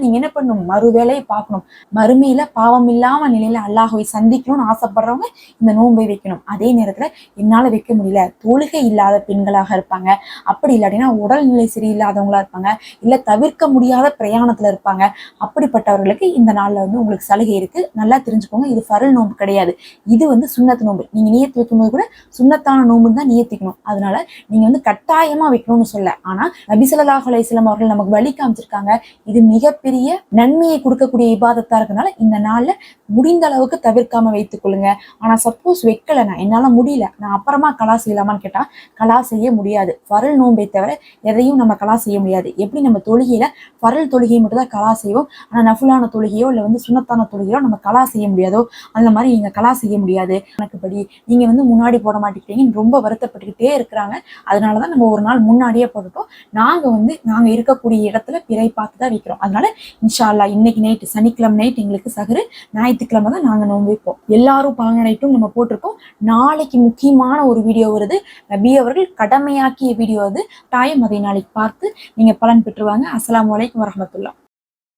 நீங்க என்ன பண்ணணும்? மறு வேலையை பார்க்கணும். மறுமையில பாவம் இல்லாம நிலையில அல்லாஹுவை சந்திக்கணும்னு ஆசைப்படுறவங்க இந்த நோன்பை வைக்கணும். அதே நேரத்துல என்னால வைக்க முடியல. தொழுகை இல்லாத பெண்களாக இருப்பாங்க. அப்படி இல்லாட்டினா உடல்நிலை சரியில்லாதவங்களா இருப்பாங்க. இல்ல தவிர்க்க முடியாத பிரயாணத்துல இருப்பாங்க. அப்படிப்பட்டவர்களுக்கு இந்த நாள்ல வந்து உங்களுக்கு சலுகை இருக்கு. நல்லா தெரிஞ்சுக்கோங்க. இது ஃபரல் நோன்பு கிடையாது. இது வந்து சுண்ணத்து நோன்பு. நீங்க நியத்து வைக்கும்போது கூட சுண்ணத்தான நோன்புன்னு தான் நியத்திக்கணும் அதனால நீங்க வந்து கட்டாயமா வைக்கணும்னு சொல்ல. ஆனா நபிசல்லாஹ் அலையம் அவர்கள் நமக்கு வழி காமிச்சிருக்காங்க. இது மிக மிகப்பெரிய நன்மையை கொடுக்கக்கூடிய இபாதத்தா இருக்கனால இந்த நாள்ல முடிந்த அளவுக்கு தவிர்க்காம வைத்துக் கொள்ளுங்க. ஆனா சப்போஸ் வைக்கல நான் என்னால முடியல. நான் அப்புறமா கலா செய்யலாமான்னு கேட்டா கலா செய்ய முடியாது. பரல் நோன்பை தவிர எதையும் நம்ம கலா செய்ய முடியாது. எப்படி நம்ம தொழுகையில பரல் தொழுகையை மட்டும் தான் கலா செய்வோம்? ஆனா நஃபுலான தொழுகையோ இல்ல வந்து சுண்ணத்தான தொழுகையோ நம்ம கலா செய்ய முடியாதோ? அந்த மாதிரி நீங்க கலா செய்ய முடியாது. கணக்குப்படி நீங்க வந்து முன்னாடி போட மாட்டேங்கிறீங்கன்னு ரொம்ப வருத்தப்பட்டுக்கிட்டே இருக்கிறாங்க. அதனாலதான் நம்ம ஒரு நாள் முன்னாடியே போட்டுட்டோம். நாங்க வந்து நாங்க இருக்கக்கூடிய இடத்துல பிறை பார்த்து தான் வைக்கிறோம். அதனால இன்ஷா அல்லாஹ் இன்னைக்கு நைட்டு சனிக்கிழமை நைட் எங்களுக்கு சகரு ஞாயிற்றுக்கிழமை தான் நாங்க நோம்பிப்போம் வைப்போம். எல்லாரும் பாங்க நைட்டும் நம்ம போட்டிருக்கோம். நாளைக்கு முக்கியமான ஒரு வீடியோ வருது. நபி அவர்கள் கடமையாக்கிய வீடியோ அது. தாயம் அதை நாளைக்கு பார்த்து நீங்க பலன் பெற்றுவாங்க. அஸ்லாம் அலைக்கும் வரஹ்மத்துல்லாஹ்